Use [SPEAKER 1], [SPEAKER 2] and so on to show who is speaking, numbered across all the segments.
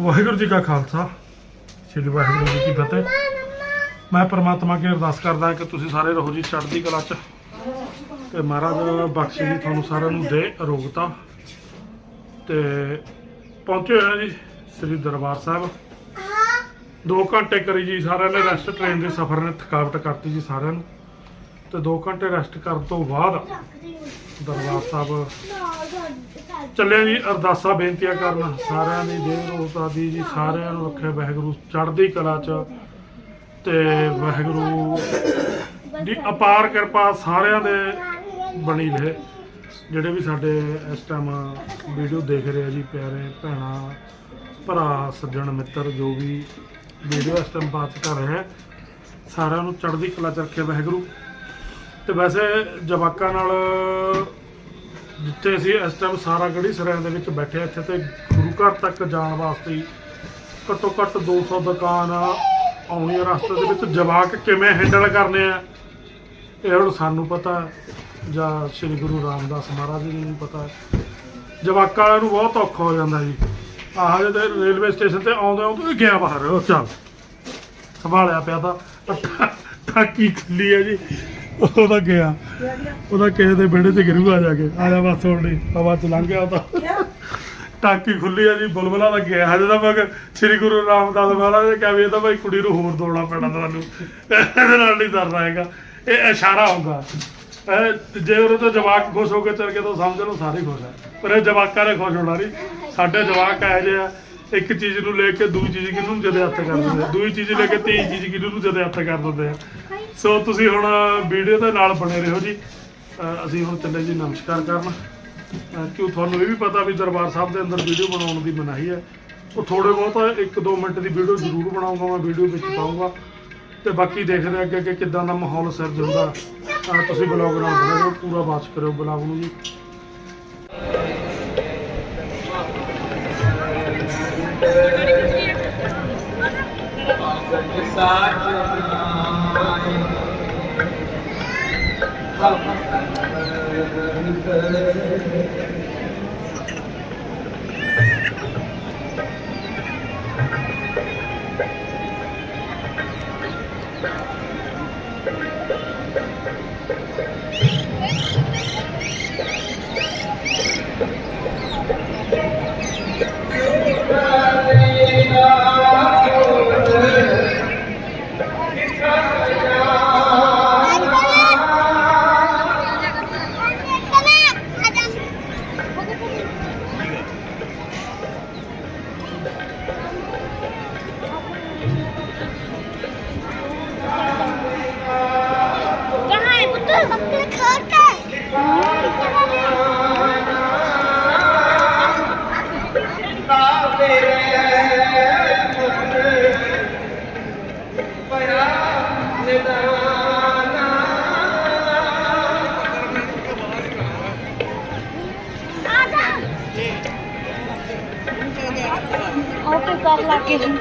[SPEAKER 1] ਵਾਹਿਗੁਰੂ ਜੀ ਕਾ ਖਾਲਸਾ। ਸ੍ਰੀ ਵਾਹਿਗੁਰੂ ਜੀ ਕੀ ਫਤਿਹ। ਮੈਂ ਪਰਮਾਤਮਾ ਅੱਗੇ ਅਰਦਾਸ ਕਰਦਾ ਕਿ ਤੁਸੀਂ ਸਾਰੇ ਰਹੋ ਜੀ ਚੜ੍ਹਦੀ ਕਲਾ 'ਚ। ਤੇ ਮਹਾਰਾਜ ਬਖਸ਼ੇ ਜੀ ਤੁਹਾਨੂੰ ਸਾਰਿਆਂ ਨੂੰ ਦੇ ਅਰੋਗਤਾ। ਤੇ ਪਹੁੰਚੇ ਹੋਏ ਜੀ ਸ੍ਰੀ ਦਰਬਾਰ ਸਾਹਿਬ। 2 ਘੰਟੇ ਕਰੀ ਜੀ ਸਾਰਿਆਂ ਨੇ ਰੈਸਟ ਟ੍ਰੇਨ ਦੇ ਸਫ਼ਰ ਨੇ ਥਕਾਵਟ ਕਰਤੀ ਜੀ ਸਾਰਿਆਂ ਨੂੰ। ਤੇ 2 ਘੰਟੇ ਰੈਸਟ ਕਰਨ ਤੋਂ ਬਾਅਦ ਦਰਬਾਰ ਸਾਹਿਬ ਚੱਲਿਆ ਜੀ, ਅਰਦਾਸਾਂ ਬੇਨਤੀਆਂ ਕਰਨ। ਸਾਰਿਆਂ ਦੀ ਦੇਹ ਰੋਤਾ ਦੀ ਜੀ, ਸਾਰਿਆਂ ਨੂੰ ਰੱਖੇ ਵਾਹਿਗੁਰੂ। ਚੜ੍ਹਦੀ ਕਲਾ ਚ ਤੇ ਵਾਹਿਗੁਰੂ ਦੀ ਅਪਾਰ ਕਿਰਪਾ ਸਾਰਿਆਂ ਦੇ ਬਣੀ ਰਹੇ। ਜਿਹੜੇ ਵੀ ਸਾਡੇ ਇਸ ਟਾਈਮ ਵੀਡੀਓ ਦੇਖ ਰਹੇ ਆ ਜੀ, ਪਿਆਰੇ ਭੈਣਾਂ, ਭਰਾ, ਸੱਜਣ, ਮਿੱਤਰ, ਜੋ ਵੀ ਵੀਡੀਓ ਇਸ ਟਾਈਮ ਬਾਤ ਕਰ ਰਹੇ ਹੈ ਸਾਰਿਆਂ ਨੂੰ ਚੜ੍ਹਦੀ ਕਲਾ ਚ ਰੱਖੇ ਵਾਹਿਗੁਰੂ। ਤੇ ਵੈਸੇ ਜਵਾਕਾਂ ਨਾਲ ਜਿੱਥੇ ਅਸੀਂ ਇਸ ਟਾਈਮ ਸਾਰਾ ਗੜੀ ਸਰਾਂ ਦੇ ਵਿੱਚ ਬੈਠੇ ਇੱਥੇ ਤੇ ਗੁਰੂ ਘਰ ਤੱਕ ਜਾਣ ਵਾਸਤੇ ਘੱਟੋ ਘੱਟ 200 ਦੁਕਾਨ ਆਉਣੀ ਆ ਰਸਤੇ ਦੇ ਵਿੱਚ। ਜਵਾਕ ਕਿਵੇਂ ਹੈਂਡਲ ਕਰਨੇ ਆ, ਇਹ ਹੁਣ ਸਾਨੂੰ ਪਤਾ ਜਾਂ ਸ੍ਰੀ ਗੁਰੂ ਰਾਮਦਾਸ ਮਹਾਰਾਜ ਜੀ ਨੂੰ ਪਤਾ ਜਵਾਕਾਂ ਵਾਲਿਆਂ ਨੂੰ ਬਹੁਤ ਔਖਾ ਹੋ ਜਾਂਦਾ ਜੀ। ਆਹ ਜਿਹਦੇ ਰੇਲਵੇ ਸਟੇਸ਼ਨ ਤੇ ਆਉਂਦੇ ਆਉਂਦੇ ਹੀ ਗਿਆ ਬਾਹਰ। ਉਹ ਚੱਲ, ਸੰਭਾਲਿਆ ਪਿਆ ਤਾਂ। ਟਾਕੀ ਖੁੱਲੀ ਹੈ ਜੀ। ਉਹਦਾ ਗਿਆ ਉਹਦਾ ਕਿਸੇ ਦੇ ਵਿਹੜੇ 'ਚ ਗਿਰੂ ਆ ਜਾ ਕੇ। ਆ ਜਾ ਬਸ ਹੁਣ ਨਹੀਂ ਹਵਾ 'ਚ ਲੰਘ ਗਿਆ ਉਹ ਤਾਂ। ਟਾਕੀ ਖੁੱਲੀ ਆ ਜੀ ਬੁਲਬੁਲਾ ਦਾ ਗਿਆ ਹਜੇ ਤਾਂ ਮੈਂ ਸ੍ਰੀ ਗੁਰੂ ਰਾਮਦਾਸ ਮਹਾਰਾਜ ਨੇ ਕਿਹਾ ਵੀ ਇਹ ਤਾਂ ਭਾਈ ਕੁੜੀ ਨੂੰ ਹੋਰ ਦੋੜਨਾ ਪੈਣਾ ਤੁਹਾਨੂੰ। ਇਹਦੇ ਨਾਲ ਨਹੀਂ ਡਰਨਾ ਹੈਗਾ। ਇਹ ਇਸ਼ਾਰਾ ਹੁੰਦਾ। ਜੇ ਉਹਦੇ ਤੋਂ ਜਵਾਕ ਖੁਸ਼ ਹੋ ਕੇ ਚੱਲ ਗਏ ਤਾਂ ਸਮਝ ਲਓ ਸਾਰੇ ਖੁਸ਼ ਆ। ਪਰ ਇਹ ਜਵਾਕਾਂ ਨੇ ਖੁਸ਼ ਹੋਣਾ ਨਹੀਂ। ਸਾਡੇ ਜਵਾਕ ਇਹੋ ਜਿਹੇ ਆ। ਇੱਕ ਚੀਜ਼ ਨੂੰ ਲੈ ਕੇ ਦੂਜੀ ਚੀਜ਼ ਕਿਹਨੂੰ ਜਦੇ ਹੱਥ ਕਰ ਦਿੰਦੇ ਆ? ਦੂਜੀ ਚੀਜ਼ ਲੈ ਕੇ ਤੀਜੀ ਚੀਜ਼ ਕਿਹਨੂੰ ਜਦੇ ਹੱਥ ਕਰ ਦਿੰਦੇ ਆ? ਸੋ ਤੁਸੀਂ ਹੁਣ ਵੀਡੀਓ ਦੇ ਨਾਲ ਬਣੇ ਰਹੋ ਜੀ। ਅਸੀਂ ਹੁਣ ਚੱਲੇ ਜੀ ਨਮਸਕਾਰ ਕਰਨ। ਕਿਉਂ ਤੁਹਾਨੂੰ ਇਹ ਵੀ ਪਤਾ ਵੀ ਦਰਬਾਰ ਸਾਹਿਬ ਦੇ ਅੰਦਰ ਵੀਡੀਓ ਬਣਾਉਣ ਦੀ ਮਨਾਹੀ ਹੈ। ਉਹ ਥੋੜੇ ਬਹੁਤ 1-2 ਮਿੰਟ ਦੀ ਵੀਡੀਓ ਜ਼ਰੂਰ ਬਣਾਉਂਗਾ, ਮੈਂ ਵੀਡੀਓ ਵਿੱਚ ਪਾਉਂਗਾ। ਤੇ ਬਾਕੀ ਦੇਖਦੇ ਅੱਗੇ ਕਿ ਕਿੱਦਾਂ ਦਾ ਮਾਹੌਲ ਸਿਰਜ ਹੁੰਦਾ। ਤੁਸੀਂ ਬਲੌਗ ਨਾਲ ਬਣੇ ਰਹੋ, ਪੂਰਾ ਵਾਚ ਕਰਿਓ ਬਲੌਗ ਨੂੰ ਜੀ।
[SPEAKER 2] خلق Thank you. akin.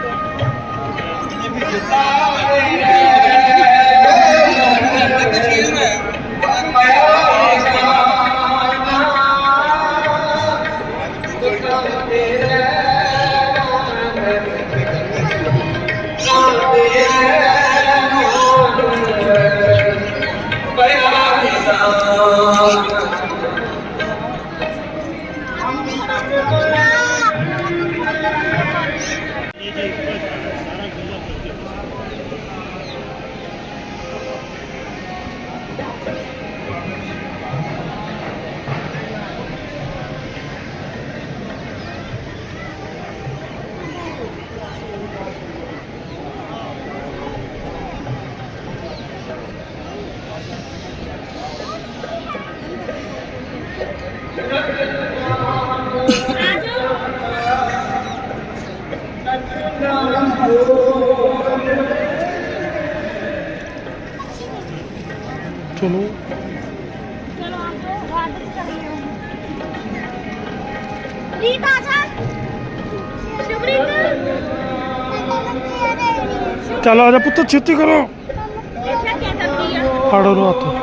[SPEAKER 1] ਚਲੋ ਆ ਜਾ ਪੁੱਤ ਛੇਤੀ ਕਰੋ। ਫੜੋ ਨੂੰ ਹੱਥ।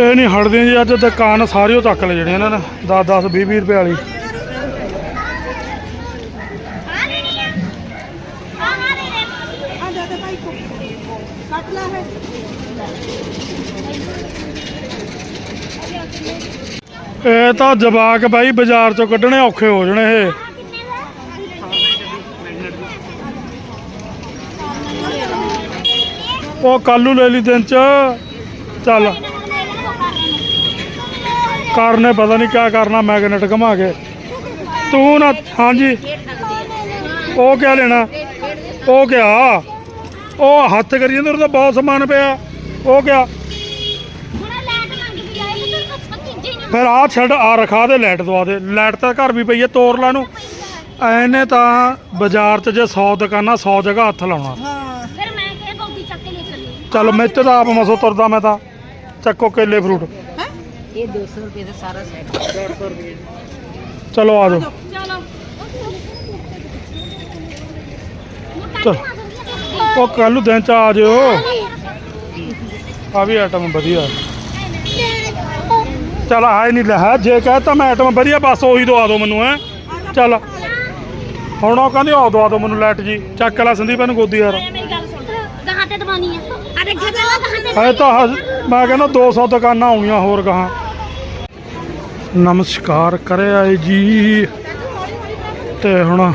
[SPEAKER 1] ਇਹ ਨਹੀਂ ਹਟਦੇ ਜੀ, ਅੱਜ ਦੁਕਾਨ ਸਾਰੀ ਤੱਕ ਚੱਕ ਲੈ ਜਿਹੜੇ ਇਹਨਾਂ ਨੇ 10 10 20 20 ਰੁਪਏ ਵਾਲੀ
[SPEAKER 2] ਆ ਲੈਣੀ ਆ ਆ ਆ ਲੈ ਲੈ
[SPEAKER 3] ਆ ਜਾ ਤੇ ਭਾਈ ਕੋ ਕੱਟ ਲਾ ਹੈ
[SPEAKER 1] ਇਹ ਤਾਂ ਜਵਾਕ ਬਾਈ ਬਾਜ਼ਾਰ ਚੋਂ ਕੱਢਣੇ ਔਖੇ ਹੋ ਜਾਣੇ ਇਹ। ਉਹ ਕੱਲੂ ਲੈ ਲਈ ਦਿਨ ਚ। ਚੱਲ। ਕਰਨੇ ਪਤਾ ਨਹੀਂ ਕਿਆ ਕਰਨਾ ਮੈਗਨੇਟ ਘੁਮਾ ਕੇ। ਤੂੰ ਨਾ, ਹਾਂਜੀ। ਉਹ ਕਿਆ ਲੈਣਾ? ਉਹ ਕਿਆ? ਉਹ ਹੱਥ ਕਰੀ ਜਾਂਦੇ, ਉਹਦਾ ਬਹੁਤ ਸਮਾਨ ਪਿਆ। ਉਹ ਕਿਆ
[SPEAKER 2] ਹੁਣ ਲੈਟ ਮੰਗ ਕੇ ਆਏ ਤੇ ਤੂੰ ਚੀਜ਼ਾਂ ਹੀ ਨਹੀਂ
[SPEAKER 1] ਫਿਰ ਆਹ ਛੱਡ ਆ ਰਖਾ ਦੇ ਲਾਈਟ ਦਵਾ ਦੇ। ਲਾਈਟ ਤਾਂ ਘਰ ਵੀ ਪਈ ਹੈ ਤੋੜ ਲਾ ਨੂੰ। ਐਨੇ ਤਾਂ ਬਾਜ਼ਾਰ ਚ ਜੇ 100 ਦੁਕਾਨਾਂ 100 ਜਗ੍ਹਾ ਹੱਥ ਲਾਉਣਾ।
[SPEAKER 3] ਹਾਂ
[SPEAKER 2] ਫਿਰ ਮੈਂ ਕਿਹਾ ਗੋਦੀ ਚੱਕ ਕੇ ਲੈ ਚੱਲੀ।
[SPEAKER 1] ਚੱਲ ਮੈਂ ਤੇ ਤਾਂ ਆਪ ਮਸੋ ਤੁਰਦਾ ਮੈਂ ਤਾਂ। ਚੱਕੋ ਕੇਲੇ ਫਰੂਟ।
[SPEAKER 3] ਇਹ 200 ਰੁਪਏ ਦਾ ਸਾਰਾ ਸੈੱਟ
[SPEAKER 1] ਚਲੋ ਆ ਜਾਓ।
[SPEAKER 2] ਚਲੋ।
[SPEAKER 1] ਚਲ। ਉਹ ਕੱਲ ਨੂੰ ਦਿਨ ਚ ਆ ਜਿਓ। ਆ ਵੀ ਆਈਟਮ ਵਧੀਆ। ਚੱਲ ਆਏ ਨਹੀਂ ਲਿਆ ਜੇ ਕਹਤਾ ਮੈਂ ਆਈਟਮ ਵਧੀਆ ਬਸ ਉਹੀ ਦਵਾ ਦਿਓ ਮੈਨੂੰ ਹੈ? ਚੱਲ। ਹੁਣ ਉਹ ਕਹਿੰਦੀ ਉਹ ਦਵਾ ਦਿਓ ਮੈਨੂੰ ਲਾਈਟ ਜੀ। ਚੱਕ ਲੈ ਸੰਦੀਪ ਇਹਨੂੰ ਗੋਦੀ ਯਾਰ।
[SPEAKER 2] ਮੇਰੀ ਗੱਲ ਸੁਣ। ਗਾਹਾਂ ਤੇ ਦਵਾਨੀ ਆ। ਆ ਦੇਖ ਜਾ ਗਾਹਾਂ ਤੇ
[SPEAKER 1] ਐ ਤਾਂ ਹਜ- ਮੈਂ ਕਹਿੰਦਾ 200 ਦੁਕਾਨਾਂ ਆਉਣੀਆਂ ਹੋਰ ਗਾਹਾਂ। ਨਮਸਕਾਰ ਕਰੇ ਆਏ ਜੀ। ਤੇ ਹੁਣ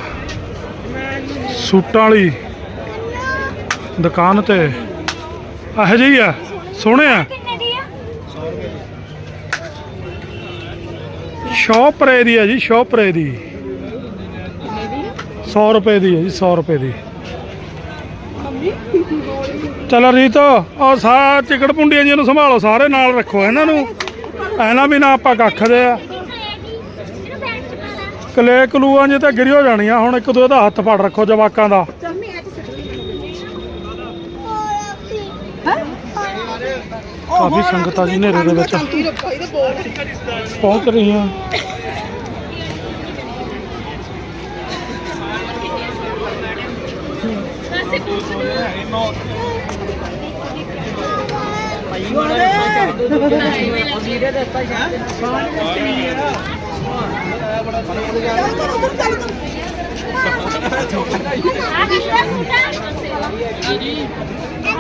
[SPEAKER 1] ਸੂਟਾਂ ਵਾਲੀ ਦੁਕਾਨ ਤੇ। ਇਹੋ ਜਿਹੀ ਆ ਸੋਹਣੇ ਆ
[SPEAKER 2] ਕਿੰਨੇ ਦੀ ਆ
[SPEAKER 1] ਸ਼ੌਪਰੇ ਦੀ ਹੈ ਜੀ ਸ਼ੌਪਰੇ ਦੀ। 100 ਰੁਪਏ ਦੀ ਹੈ ਜੀ 100 ਰੁਪਏ ਦੀ। ਚਲੋ ਰੀਤ ਔਰ ਸਾ, ਚਿਕੜ ਪੁੰਡੀਆਂ ਜੀ ਨੂੰ ਸੰਭਾਲੋ, ਸਾਰੇ ਨਾਲ ਰੱਖੋ ਇਹਨਾਂ ਨੂੰ। ਇਹਨਾਂ ਵੀ ਨਾ ਆਪਾਂ ਕੱਖ ਦੇ ਆ। ਕਲੇ ਕਲੂਆਂ ਜੇ ਤਾਂ ਗਿਰੀ ਹੋ ਜਾਣੀਆਂ, ਹੁਣ ਇੱਕ ਦੂਜੇ ਦਾ ਹੱਥ ਫੜ ਰੱਖੋ ਜਵਾਕਾਂ ਦਾ
[SPEAKER 3] ਚੰਮੀ ਅੱਜ
[SPEAKER 1] ਕਾਫੀ ਸੰਗਤਾਂ ਜੀ ਨੇਰੇ ਦੇ ਵਿੱਚ
[SPEAKER 3] ਤੂੰ
[SPEAKER 1] ਪਹੁੰਚ ਰਹੀਆਂ।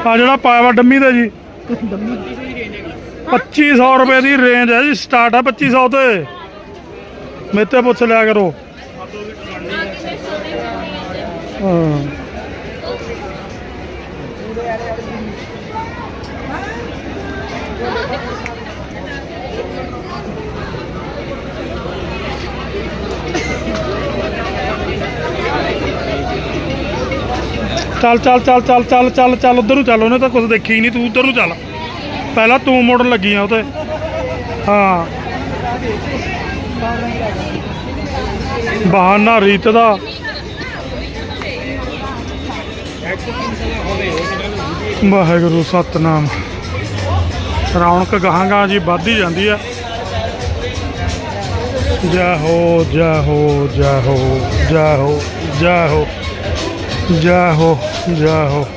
[SPEAKER 2] ਆ
[SPEAKER 1] ਜਿਹੜਾ ਪਾਇਆ ਡੰਮੀ ਦਾ ਜੀ। 2500 ਰੁਪਏ ਦੀ ਰੇਂਜ ਹੈ ਜੀ ਸਟਾਰਟ ਹੈ 2500 ਤੇ। ਮੇਰੇ ਤੇ ਪੁੱਛ ਲਿਆ ਕਰੋ। ਹਾਂ। ਚੱਲ ਚੱਲ ਚੱਲ ਚੱਲ ਚੱਲ ਚੱਲ ਚੱਲ, ਉਧਰ ਨੂੰ ਚੱਲ, ਉਹਨੇ ਤਾਂ ਕੁਝ ਦੇਖੀ ਹੀ ਨਹੀਂ, ਤੂੰ ਉਧਰ ਨੂੰ ਚੱਲ। ਪਹਿਲਾਂ ਤੂੰ ਮੁੜਨ ਲੱਗੀ ਆ ਉਤੇ ਹਾਂ। ਬਹਾਨਾ ਰੀਤ ਦਾ। ਵਾਹਿਗੁਰੂ, ਸਤਨਾਮ। ਰੌਣਕ ਗਾਹਾਂ ਜੀ ਵੱਧ ਹੀ ਜਾਂਦੀ ਆ। ਜੈ ਹੋ ਜੈ ਹੋ ਜੈ ਹੋ ਜੈ ਹੋ ਜੈ ਹੋ। ਜੈ ਹੋ ਜੈ ਹੋ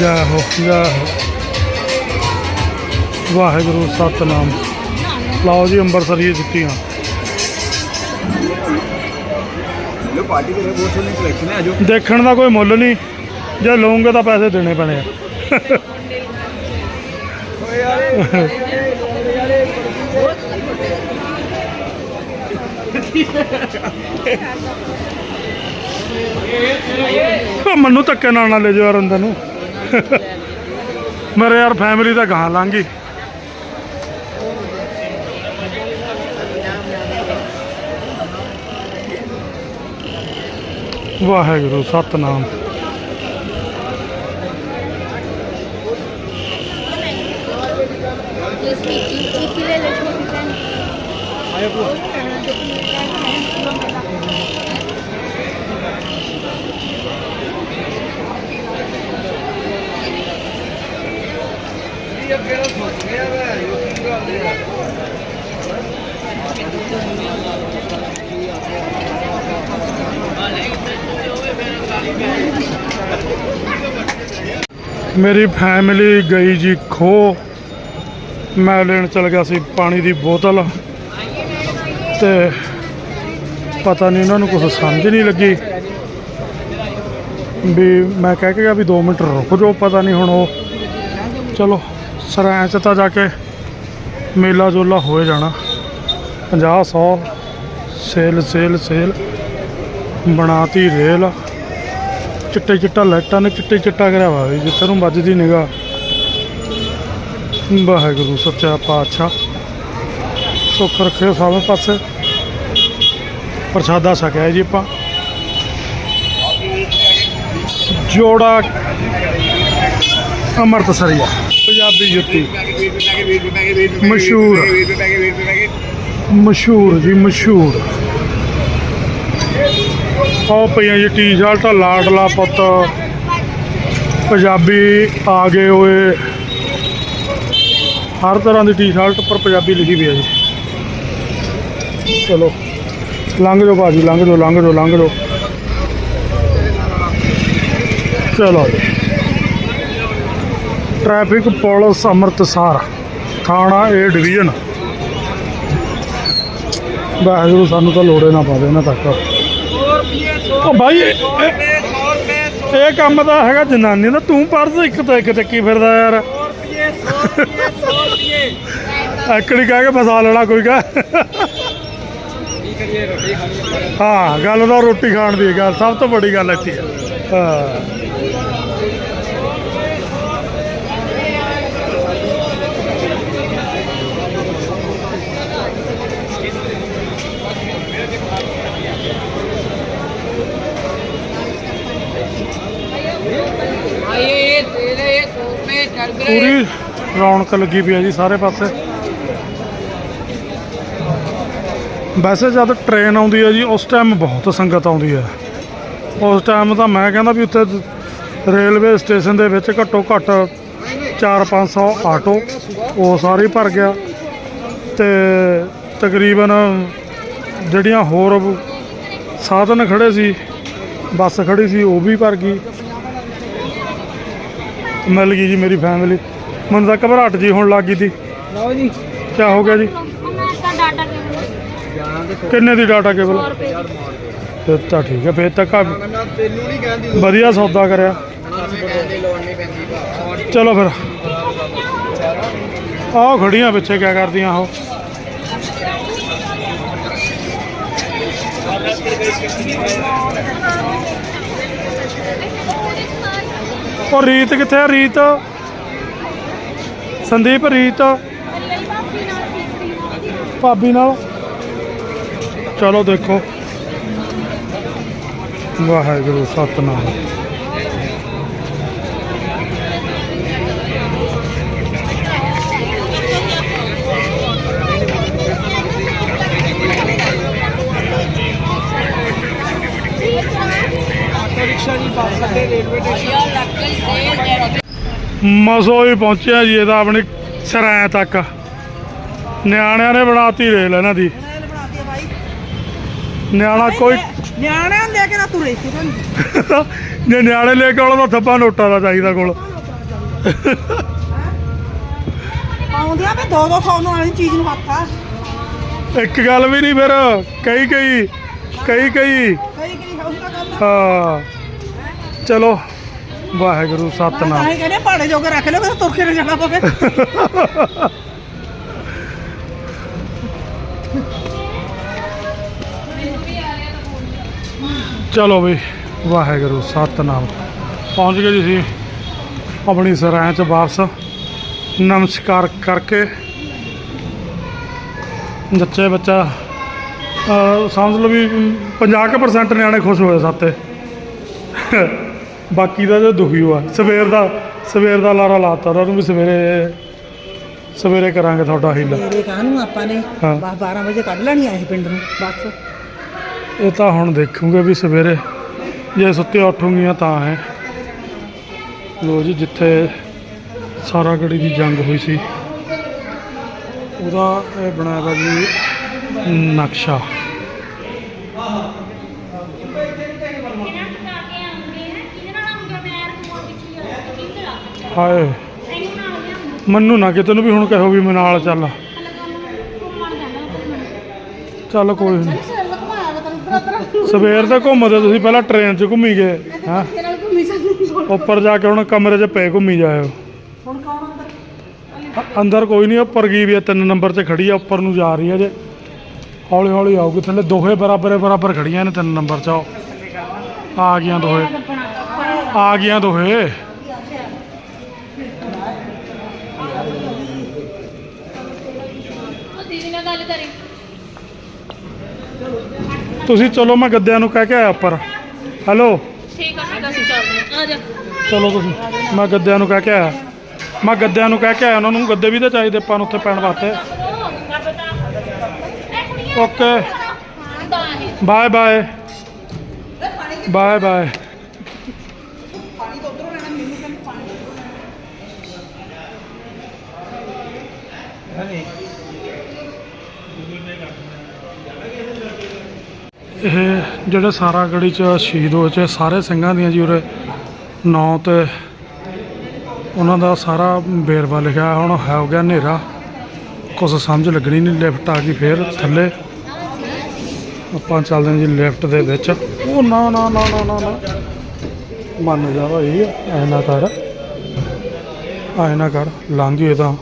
[SPEAKER 1] ਜੈ ਹੋ ਜੈ ਹੋ ਵਾਹਿਗੁਰੂ ਸਤਨਾਮ। ਲਓ ਜੀ ਅੰਮ੍ਰਿਤਸਰੀਏ ਜੁੱਤੀਆਂ।
[SPEAKER 4] ਲੋ ਪਾਰਟੀ ਦੇ ਬਹੁਤ ਸੋਹਣੀ ਕਲੈਕਸ਼ਨ ਹੈ ਆਜੋ।
[SPEAKER 1] ਦੇਖਣ ਦਾ ਕੋਈ ਮੁੱਲ ਨਹੀਂ। ਜੇ ਲਵਾਂਗੇ ਤਾਂ ਪੈਸੇ ਦੇਣੇ ਪੈਣੇ ਆ। ਉਹ ਮੈਨੂੰ ਧੱਕੇ ਨਾਲ ਨਾ ਲੈ ਜਾਓ ਯਾਰ ਅੰਦਰ ਨੂੰ। ਮੇਰੇ ਯਾਰ ਫੈਮਿਲੀ ਤਾਂ ਗਾਂ ਲਾਂਗੀ ਵਾਹਿਗੁਰੂ, ਸਤਨਾਮ। ਮੇਰੀ ਫੈਮਿਲੀ ਗਈ ਜੀ ਖੋ ਮੈਂ ਲੈਣ ਚੱਲ ਗਿਆ ਸੀ ਪਾਣੀ ਦੀ ਬੋਤਲ। ਤੇ ਪਤਾ ਨਹੀਂ ਉਹਨਾਂ ਨੂੰ ਕੁਝ ਸਮਝ ਨਹੀਂ ਲੱਗੀ। ਵੀ ਮੈਂ ਕਹਿ ਕੇ ਗਿਆ ਵੀ 2 ਮਿੰਟ ਰੁਕ ਜਾਓ, ਪਤਾ ਨਹੀਂ ਹੁਣ ਉਹ। ਚਲੋ। ਸਰਾਂ 'ਚ ਤਾਂ ਜਾ ਕੇ ਮੇਲਾ ਜੋਲਾ ਹੋਏ ਜਾਣਾ। 50 100 ਸੇਲ ਸੇਲ ਸੇਲ। ਬਣਾਤੀ ਰੇਲ। ਚਿੱਟੇ ਚਿੱਟਾ ਲਾਈਟਾਂ ਨੇ, ਚਿੱਟੇ ਚਿੱਟਾ ਕਰਿਆ ਵਾ ਵੀ, ਜਿੱਥੇ ਨੂੰ ਵੱਜਦੀ ਨਿਗਾ ਵਾਹਿਗੁਰੂ, ਸੱਚਾ ਪਾਤਸ਼ਾਹ। ਸੁੱਖ ਰੱਖਿਓ ਸਾਰੇ ਪਾਸੇ। ਪ੍ਰਸ਼ਾਦਾ ਛਕਿਆ ਜੀ ਆਪਾਂ। ਜੋੜਾ ਅੰਮ੍ਰਿਤਸਰੀਆ। ਪੰਜਾਬੀ ਜੁੱਤੀ। ਮਸ਼ਹੂਰ। ਮਸ਼ਹੂਰ ਜੀ ਮਸ਼ਹੂਰ। ਆਹ ਪਈਆਂ ਜੀ ਟੀ-ਸ਼ਰਟ ਲਾਡਲਾ ਪੁੱਤ ਪੰਜਾਬੀ ਆ ਗਏ ਓਏ। ਹਰ ਤਰ੍ਹਾਂ ਦੀ ਟੀ-ਸ਼ਰਟ ਉੱਪਰ ਪੰਜਾਬੀ ਲਿਖੀ ਵੀ ਹੈ ਜੀ। ਚਲੋ ਲੰਘ ਜਾਓ ਬਾਜੀ ਲੰਘ ਜਾਓ ਲੰਘ ਜਾਓ ਲੰਘ ਜਾਓ। ਚਲੋ। ਜੀ ਟ੍ਰੈਫਿਕ ਪੁਲਿਸ ਅੰਮ੍ਰਿਤਸਰ, ਥਾਣਾ ਏ ਡਿਵੀਜ਼ਨ ਵਾਹਿਗੁਰੂ ਸਾਨੂੰ ਤਾਂ ਲੋੜੇ ਨਾ ਪਾਵੇ ਇਹਨਾਂ ਤੱਕ। ਉਹ ਭਾਈ ਇਹ- ਕੰਮ ਤਾਂ ਹੈਗਾ ਜਨਾਨੀ ਦਾ, ਤੂੰ ਪਰਸ ਇੱਕ ਤਾਂ ਇੱਕ ਚੱਕੀ ਫਿਰਦਾ ਯਾਰ। ਐਕੜੀ ਕਹਿ ਕੇ ਫਸਾ ਲੈਣਾ ਕੋਈ ਕਾ ਹਾਂ, ਗੱਲ ਤਾਂ ਰੋਟੀ ਖਾਣ ਦੀ ਗੱਲ, ਸਭ ਤੋਂ ਵੱਡੀ ਗੱਲ ਇੱਥੇ ਹੈ ਹਾਂ। ਪੂਰੀ ਰੌਣਕ ਲੱਗੀ ਪਈ ਹੈ ਜੀ ਸਾਰੇ ਪਾਸੇ। ਵੈਸੇ ਜਦ ਟ੍ਰੇਨ ਆਉਂਦੀ ਹੈ ਜੀ, ਉਸ ਟਾਈਮ ਬਹੁਤ ਸੰਗਤ ਆਉਂਦੀ ਹੈ। ਉਸ ਟਾਈਮ ਤਾਂ ਮੈਂ ਕਹਿੰਦਾ ਵੀ ਉੱਥੇ ਰੇਲਵੇ ਸਟੇਸ਼ਨ ਦੇ ਵਿੱਚ ਘੱਟੋ ਘੱਟ 4-500 ਆਟੋ, ਉਹ ਸਾਰੇ ਭਰ ਗਿਆ। ਤੇ ਤਕਰੀਬਨ ਜਿਹੜੀਆਂ ਹੋਰ ਸਾਧਨ ਖੜੇ ਸੀ, ਬੱਸ ਖੜੀ ਸੀ, ਉਹ ਵੀ ਭਰ ਗਈ। ਮਿਲ ਗਈ ਜੀ ਮੇਰੀ ਫੈਮਿਲੀ ਮੈਨੂੰ ਤਾਂ ਘਬਰਾਟ ਜੀ ਹੋਣ ਲੱਗ ਗਈ ਸੀ।
[SPEAKER 4] ਲਓ ਜੀ।
[SPEAKER 1] ਕੀ ਹੋ ਗਿਆ ਜੀ? ਕਿੰਨੇ ਦੀ ਡਾਟਾ ਕੇਬਲ ਫਿਰ ਤਾਂ ਠੀਕ ਹੈ ਫਿਰ ਤਾਂ
[SPEAKER 4] ਘੱਟ-
[SPEAKER 1] ਵਧੀਆ ਸੌਦਾ ਕਰਿਆ। ਚਲੋ ਫਿਰ। ਆਹ ਖੜੀਆਂ ਪਿੱਛੇ ਕਿਆ ਕਰਦੀਆਂ ਉਹ। ਉਹ ਰੀਤ ਕਿੱਥੇ ਆ? ਰੀਤ। ਸੰਦੀਪ, ਰੀਤ। ਭਾਬੀ ਨਾਲ। ਚਲੋ ਦੇਖੋ। ਵਾਹਿਗੁਰੂ, ਸਤਨਾਮ।
[SPEAKER 5] ਰਿਕਸ਼ਾ ਜੀ, ਬੱਸ ਅੱਡੇ, ਰੇਲਵੇ ਸਟੇਸ਼ਨ।
[SPEAKER 1] ਮਸੋ ਹੀ ਪਹੁੰਚਿਆ ਜੀ ਇਹਦਾ ਆਪਣੀ ਸਰਾਂ ਤੱਕ। ਨਿਆਣਿਆਂ ਨੇ ਬਣਾਤੀ ਰੇਲ ਇਹਨਾਂ ਦੀ। ਨਿਆਣਾ ਕੋਈ
[SPEAKER 5] ਨਿਆਣਿਆਂ ਲੈ ਕੇ ਨਾ ਤੁਰੇ ਸੀ
[SPEAKER 1] ਜੇ ਨਿਆਣੇ ਲੈ ਕੇ ਆਉਣਾ ਤਾਂ ਥੱਪਾ ਨੋਟਾਂ ਦਾ ਚਾਹੀਦਾ ਕੋਲ।
[SPEAKER 5] ਆਉਂਦਿਆਂ ਵੀ 2 200 ਨੂੰ ਵਾਲੀ ਚੀਜ਼ ਨੂੰ ਹੱਥ ਆ।
[SPEAKER 1] ਇੱਕ ਗੱਲ ਵੀ ਨਹੀਂ ਫਿਰ ਕਈ ਕਈ ਕਈ ਕਈ ਹਾਂ। ਚਲੋ। ਵਾਹਿਗੁਰੂ
[SPEAKER 5] ਤਾਂ
[SPEAKER 1] ਸਤਨਾਮ
[SPEAKER 5] ਹੀ ਕਹਿੰਦੇ ਪਾੜੇ ਜੋਗੇ ਰੱਖ ਲਿਓ ਕਿ ਤੁਰ ਕੇ ਨਾ ਜਾਣਾ ਪਵੇ
[SPEAKER 1] ਚਲੋ ਵੀ ਵਾਹਿਗੁਰੂ ਸਤਨਾਮ। ਪਹੁੰਚ ਗਏ ਜੀ ਅਸੀਂ ਆਪਣੀ ਸਰਾਂ ਚ ਵਾਪਸ। ਨਮਸਕਾਰ ਕਰਕੇ ਬੱਚੇ ਬੱਚਾ ਸਮਝ ਲਓ ਵੀ 50% ਨਿਆਣੇ ਖੁਸ਼ ਹੋਏ ਸਾਤੇ ਬਾਕੀ ਦਾ ਜੋ ਦੁਖੀ ਹੋਆ। ਸਵੇਰ ਦਾ ਸਵੇਰ ਦਾ ਲਾਰਾ ਲਾਤਾ ਉਹਨਾਂ ਨੂੰ ਵੀ ਸਵੇਰੇ ਸਵੇਰੇ ਕਰਾਂਗੇ ਤੁਹਾਡਾ ਹੀਲਾ।
[SPEAKER 5] ਮੇਰੇ ਕਾਹਨੂੰ ਆਪਾਂ ਨੇ?
[SPEAKER 1] ਹਾਂ।
[SPEAKER 5] ਬਸ 12 ਵਜੇ ਕੱਢ ਲੈਣੀ ਆ ਇਹ ਪਿੰਡ ਨੂੰ ਬਸ।
[SPEAKER 1] ਇਹ ਤਾਂ ਹੁਣ ਦੇਖੂਗੇ ਵੀ ਸਵੇਰੇ ਜੇ ਸੁੱਤੇ ਉੱਠੂਗੀਆਂ ਤਾਂ ਹੈ। ਲੋ ਜੀ ਜਿੱਥੇ ਸਾਰਾ ਗੜੀ ਦੀ ਜੰਗ ਹੋਈ ਸੀ। ਉਹਦਾ ਇਹ ਬਣਾਇਆ ਵਾ ਜੀ ਨਕਸ਼ਾ। ਹਾਏ। ਮੰਨੂ ਨਾ ਕਿਤੇ ਨੂੰ ਵੀ ਹੁਣ ਕਹੋ ਵੀ ਮੈਂ ਨਾਲ ਚੱਲ। ਚੱਲ ਕੋਈ ਨਹੀਂ ਸਵੇਰ ਦੇ ਘੁੰਮਦੇ ਤੁਸੀਂ ਪਹਿਲਾਂ ਟ੍ਰੇਨ 'ਚ ਘੁੰਮੀ ਗਏ, ਹਾਂ? ਉੱਪਰ ਜਾ ਕੇ ਹੁਣ ਕਮਰੇ 'ਚ ਪਏ ਘੁੰਮੀ ਜਾਇਓ।
[SPEAKER 5] ਹੁਣ ਕੌਣ ਅੰਦਰ
[SPEAKER 1] ਅੰਦਰ ਕੋਈ ਨਹੀਂ ਉੱਪਰ ਗਈ ਵੀ ਆ, ਤਿੰਨ ਨੰਬਰ 'ਤੇ ਖੜੀ ਆ, ਉੱਪਰ ਨੂੰ ਜਾ ਰਹੀ ਹੈ ਜੇ। ਹੌਲੀ ਹੌਲੀ ਆਊਗੀ ਥੱਲੇ ਦੋਹੇ ਬਰਾਬਰ ਬਰਾਬਰ ਖੜੀਆਂ ਨੇ ਤਿੰਨ ਨੰਬਰ 'ਚ, ਆਓ। ਆ ਗਈਆਂ ਦੋਹੇ। ਆ ਗਈਆਂ ਦੋਹੇ
[SPEAKER 2] ਦੀਦੀ ਨਾਲ ਗੱਲ ਕਰੀ
[SPEAKER 1] ਤੁਸੀਂ ਚਲੋ ਮੈਂ ਗੱਦਿਆਂ ਨੂੰ ਕਹਿ ਕੇ ਆਇਆ ਉੱਪਰ। ਹੈਲੋ
[SPEAKER 2] ਠੀਕ ਆ ਠੀਕ ਅਸੀਂ ਚੱਲਦੇ ਆ ਜਾ।
[SPEAKER 1] ਚਲੋ ਤੁਸੀਂ ਮੈਂ ਗੱਦਿਆਂ ਨੂੰ ਕਹਿ ਕੇ ਆਇਆ। ਮੈਂ ਗੱਦਿਆਂ ਨੂੰ ਕਹਿ ਕੇ ਆਇਆ ਉਹਨਾਂ ਨੂੰ ਗੱਦੇ ਵੀ ਤਾਂ ਚਾਹੀਦੇ ਆਪਾਂ ਨੂੰ ਉੱਥੇ ਪੈਣ ਵਾਸਤੇ। Okay bye bye bye bye
[SPEAKER 5] ਪਾਣੀ ਤੋਂ ਉਧਰੋਂ ਲੈਣਾ ਮੈਨੂੰ ਕਹਿੰਦੇ ਪਾਣੀ
[SPEAKER 1] ਇਹ ਜਿਹੜੇ ਸਾਰਾ ਗੜੀ ਚ ਸ਼ਹੀਦ ਹੋਏ ਚ ਸਾਰੇ ਸਿੰਘਾਂ ਦੀਆਂ ਜੀ ਉਰੇ ਨਾਂ ਤੇ ਉਹਨਾਂ ਦਾ ਸਾਰਾ ਵੇਰਵਾ ਲਿਖਿਆ ਹੁਣ ਹੈ ਹੋ ਗਿਆ ਹਨੇਰਾ। ਕੁਛ ਸਮਝ ਲੱਗਣੀ ਨਹੀਂ, ਲਿਫਟ ਆ ਗਈ ਫੇਰ ਥੱਲੇ। ਆਪਾਂ ਚੱਲਦੇ ਹਾਂ ਜੀ ਲਿਫਟ ਦੇ ਵਿੱਚ। ਉਹ ਨਾ ਨਾ ਨਾ ਨਾ ਨਾ ਨਾ। ਮੰਨ ਜਾ ਭਾਈ ਐ ਨਾ ਕਰ। ਐ ਨਾ ਕਰ, ਲੰਘ ਗਏ ਤਾਂ।